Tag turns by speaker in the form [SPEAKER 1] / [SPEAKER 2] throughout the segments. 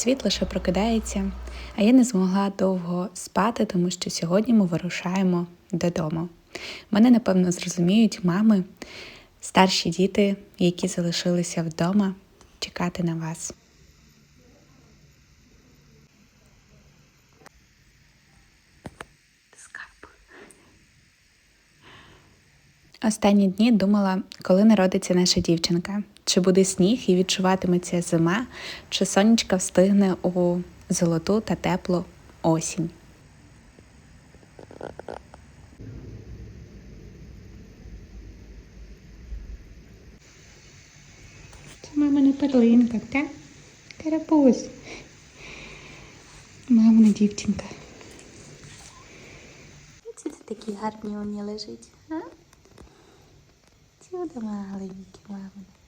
[SPEAKER 1] світ лише прокидається, а я не змогла довго спати, тому що сьогодні ми вирушаємо додому. Мене, напевно, зрозуміють мами, старші діти, які залишилися вдома чекати на вас. Останні дні думала, коли народиться наша дівчинка, чи буде сніг і відчуватиметься зима, чи сонечка встигне у золоту та теплу осінь. Це мамина перлинка, так? Карапусь. Мамина дівчинка. Це ти такі гарні у ній лежить, а? Чудо маленькі, мамини.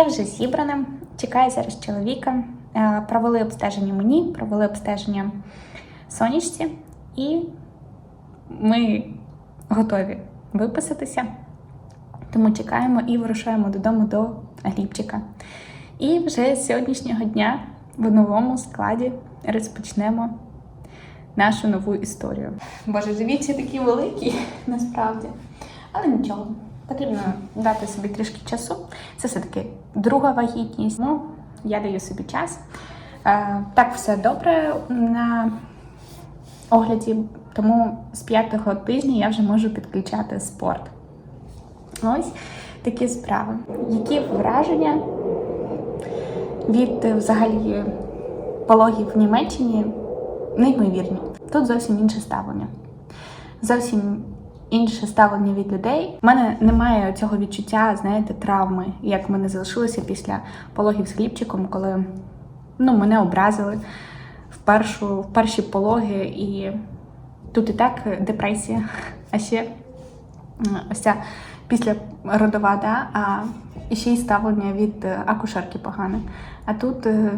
[SPEAKER 1] Я вже зібрана, чекаю зараз чоловіка. Е, Провели обстеження мені, провели обстеження сонячці, і ми готові виписатися. Тому чекаємо і вирушаємо додому до Глібчика. І вже з сьогоднішнього дня в новому складі розпочнемо нашу нову історію. Боже, дивіться, такі великі насправді. Але нічого, потрібно дати собі трішки часу. Це все-таки друга вагітність. Ну, я даю собі час. Е, Так, все добре на огляді, тому з п'ятого тижня я вже можу підключати спорт. Ось такі справи. Які враження від е, взагалі пологів в Німеччині неймовірні. Тут зовсім інше ставлення. Зовсім інше ставлення від людей. У мене немає цього відчуття, знаєте, травми, як в мене залишилося після пологів з хлібчиком, коли ну, мене образили в першу, в перші пологи, і тут і так депресія, а ще ось ця післяродова, да, а ще й ставлення від е, акушерки погане. А тут е,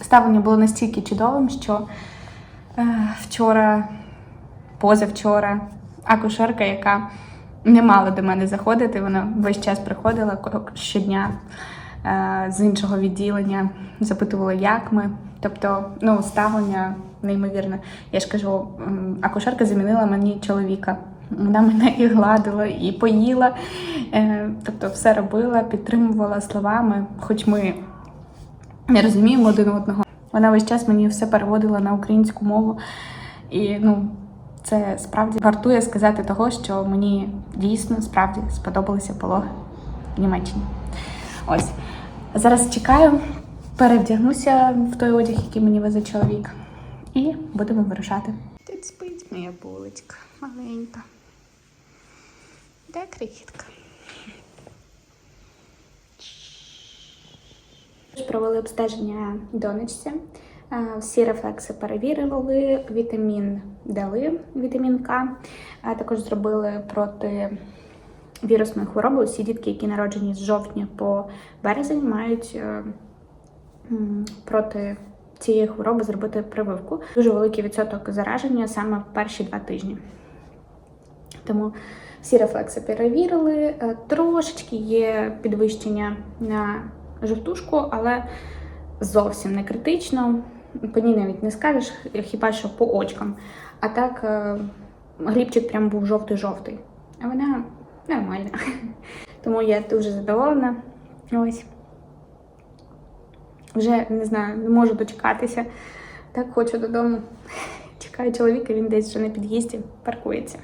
[SPEAKER 1] ставлення було настільки чудовим, що е, вчора, позавчора, акушерка, яка не мала до мене заходити, вона весь час приходила щодня е, з іншого відділення, запитувала, як ми. Тобто, ну, ставлення неймовірне. Я ж кажу, акушерка замінила мені чоловіка. Вона мене і гладила, і поїла, е, тобто все робила, підтримувала словами, хоч ми не розуміємо один одного. Вона весь час мені все переводила на українську мову. І ну, це справді вартує сказати того, що мені дійсно справді сподобалися пологи в Німеччині. Ось. Зараз чекаю, перевдягнуся в той одяг, який мені везе чоловік. І будемо вирушати. Тут спить моя булочка маленька. Де крихітка? Провели обстеження донечці. Е, Всі рефлекси перевірили, вітамін дали, вітамін К. А Також зробили проти вірусної хвороби. Усі дітки, які народжені з жовтня по березень, мають е, проти цієї хвороби зробити прививку. Дуже великий відсоток зараження саме в перші два тижні. Тому всі рефлекси перевірили. Е, Трошечки є підвищення на жовтушку, але зовсім не критично. По ній навіть не скажеш, хіба що по очкам. А так е, глібчик прям був жовтий-жовтий. А вона нормальна. Тому я дуже задоволена. Ось. Вже не знаю, не можу дочекатися. Так хочу додому. Чекаю чоловіка, він десь вже на під'їзді паркується.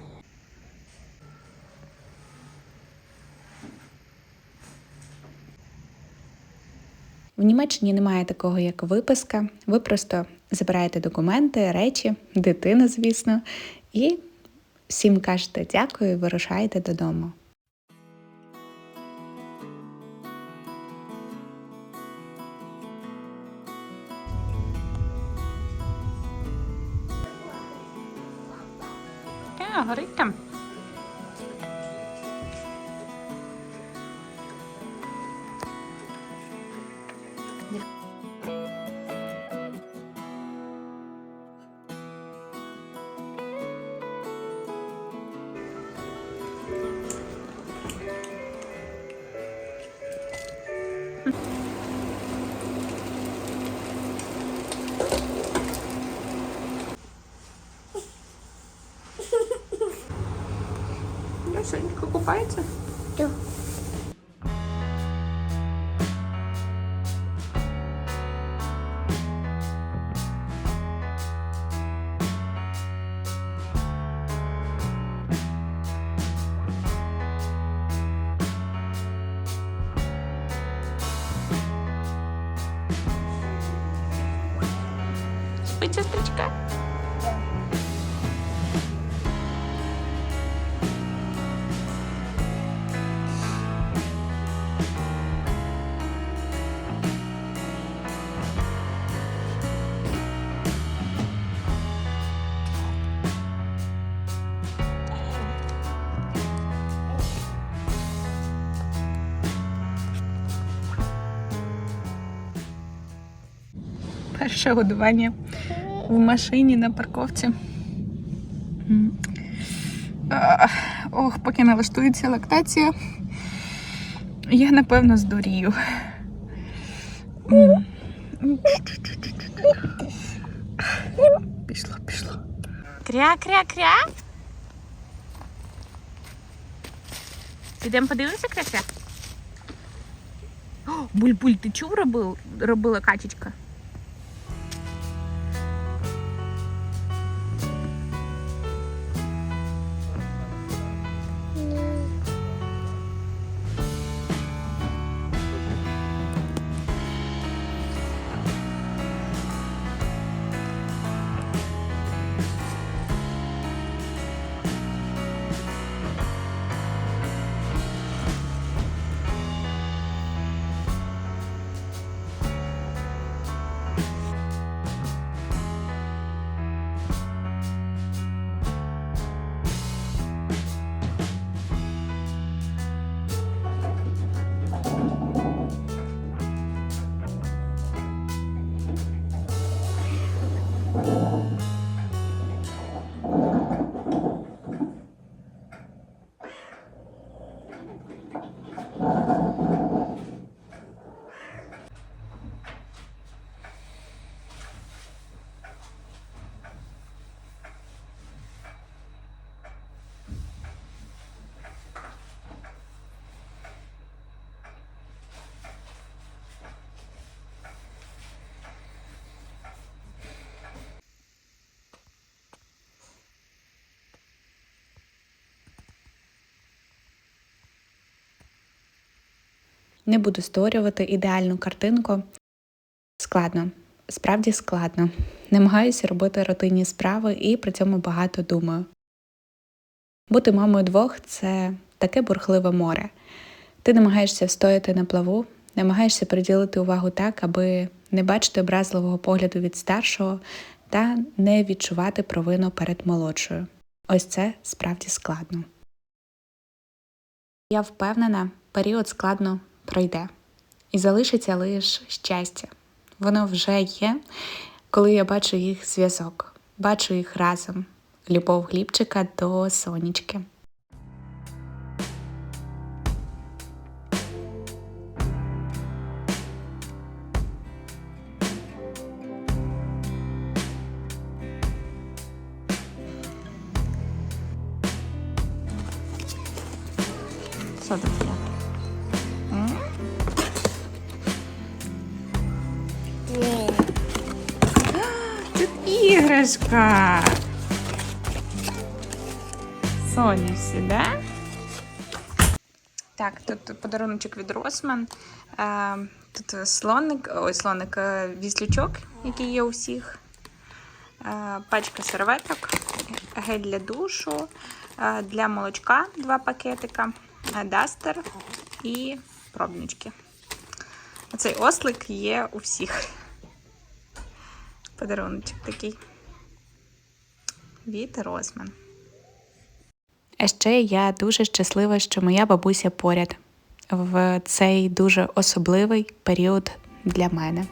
[SPEAKER 1] В Німеччині немає такого, як виписка. Ви просто забираєте документи, речі, дитину, звісно, і всім кажете дякую і вирушаєте додому. Купається? Перше годування в машині на парковці. Ох, поки налаштується лактація, я напевно здурію. Пішло, пішло. Кря-кря-кря. Підемо подивимося, кря-кря? Буль-буль, ти чув робила качечка?
[SPEAKER 2] Не буду створювати ідеальну картинку. Складно, справді складно. Намагаюся робити рутинні справи і при цьому багато думаю. Бути мамою двох це таке бурхливе море. Ти намагаєшся встояти на плаву, намагаєшся приділити увагу так, аби не бачити образливого погляду від старшого та не відчувати провину перед молодшою. Ось це справді складно. Я впевнена, період складно пройде. І залишиться лише щастя. Воно вже є, коли я бачу їх зв'язок, бачу їх разом. Любов Глібчика до сонечки.
[SPEAKER 1] Що? Іграшка. Сонюсі, да? Так, тут подаруночок від Росман. Е, Тут слоник, ой, слоник, е, віслючок, який є у всіх. Е, Пачка серветок, гель для душу, для молочка два пакетика, дастер і пробнички. Оцей ослик є у всіх. Подаруночок такий. Від Росман.
[SPEAKER 2] А ще я дуже щаслива, що моя бабуся поряд в цей дуже особливий період для мене.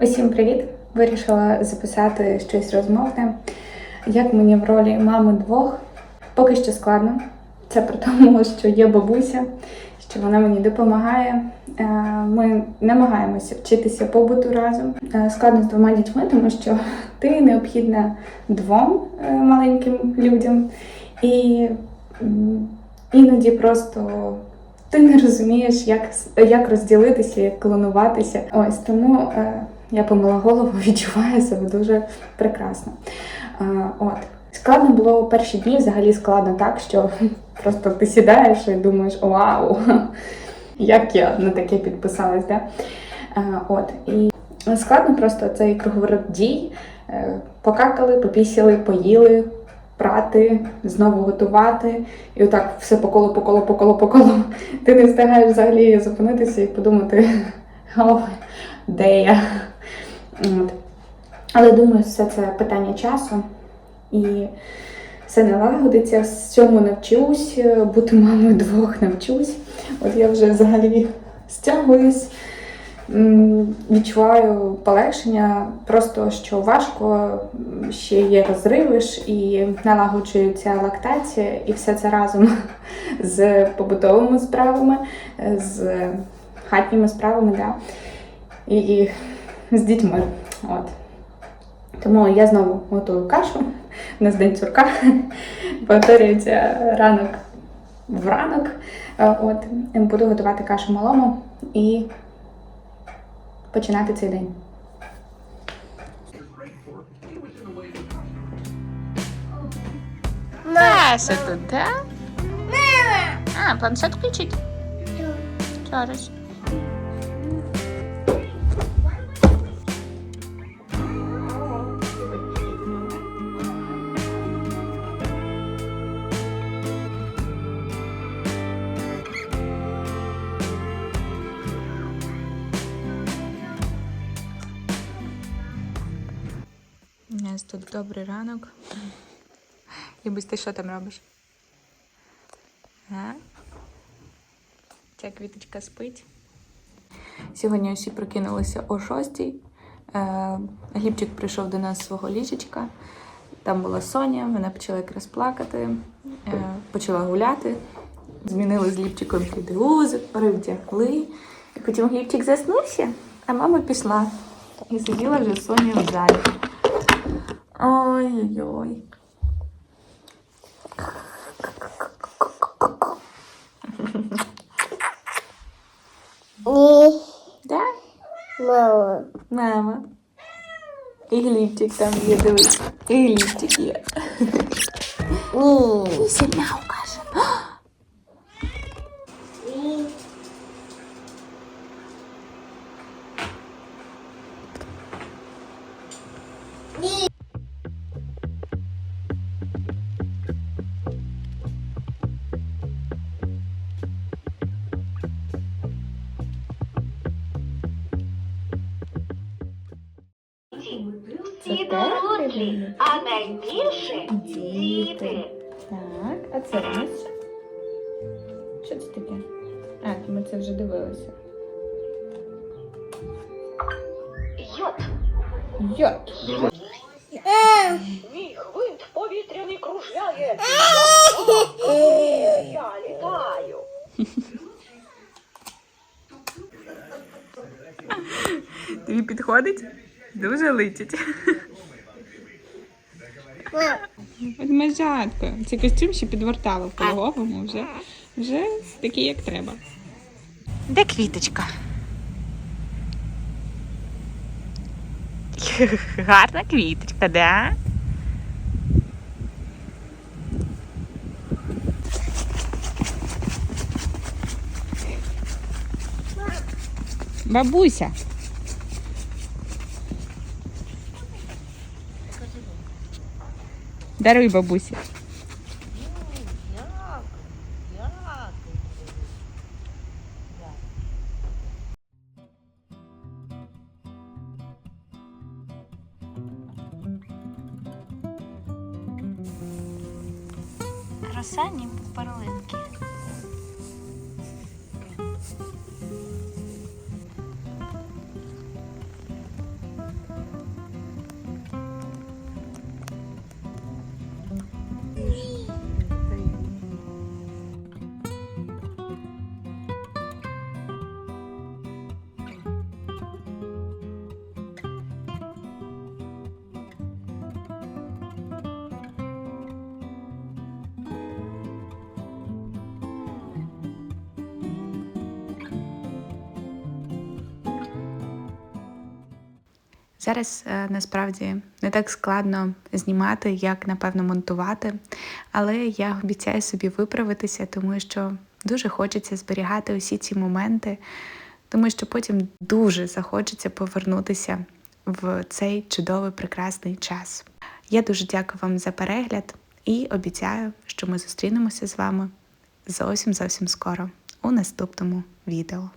[SPEAKER 1] Усім привіт! Вирішила записати щось розмовне. Як мені в ролі мами двох? Поки що складно. Це при тому, що є бабуся, що вона мені допомагає. Е, Ми намагаємося вчитися побуту разом. Е, Складно з двома дітьми, тому що ти необхідна двом е, маленьким людям, і іноді просто ти не розумієш, як, як розділитися, як клонуватися. Ось тому я помила голову, відчуваю себе дуже прекрасно. От. Складно було перші дні, взагалі складно так, що просто ти сідаєш і думаєш, вау, як я на таке підписалась. Да? Е, От. І складно просто цей круговорот дій. Е, Покакали, попісяли, поїли, прати, знову готувати. І отак все по колу, по колу, по колу, по колу. Ти не встигаєш взагалі зупинитися і подумати, о, де я. От. Але думаю, все це питання часу. І все налагодиться, всьому навчусь, бути мамою двох навчусь. От я вже взагалі стягуюсь, відчуваю полегшення, просто що важко, ще є розриви ж і налагоджується лактація, і все це разом з побутовими справами, з хатніми справами, да, і, і з дітьми. От. Тому я знову готую кашу. У нас день цурка. Повторюється ранок в ранок. Е, От буду готувати кашу малому і починати цей день.
[SPEAKER 2] Песи тут, да? А, планшет включить? Зараз. Добрий ранок. Любись, ти що там робиш? А? Ця квіточка спить. Сьогодні усі прокинулися о шостій. Е, Глібчик прийшов до нас з свого ліжечка. Там була Соня, вона почала якраз плакати, е, почала гуляти. Змінили з Глібчиком підгузи, перевдягли. І потім Глібчик заснувся, а мама пішла. І сиділа вже Соня в залі. Ой-ой-ой.
[SPEAKER 3] Ні,
[SPEAKER 2] Да?
[SPEAKER 3] мама.
[SPEAKER 2] Мама. І глібчик там є, дивись. І глібчик є.
[SPEAKER 3] Ні.
[SPEAKER 2] Сім'я каже.
[SPEAKER 4] Дорослі, а найбільше діти.
[SPEAKER 2] Так, а це у нас що? Це таке? А, то ми це вже дивилися.
[SPEAKER 4] Йот,
[SPEAKER 2] Йот.
[SPEAKER 4] мій гвинт повітряний кружляє. Я літаю.
[SPEAKER 2] Тобі підходить? Дуже летить. Ведмежатко. Цей костюм ще підвертала в пологовому, вже, вже такий, як треба. Де квіточка? Гарна квіточка, да? Бабуся. Даруй бабусі.
[SPEAKER 1] Зараз е, насправді не так складно знімати, як напевно монтувати, але я обіцяю собі виправитися, тому що дуже хочеться зберігати усі ці моменти, тому що потім дуже захочеться повернутися в цей чудовий прекрасний час. Я дуже дякую вам за перегляд і обіцяю, що ми зустрінемося з вами зовсім зовсім скоро у наступному відео.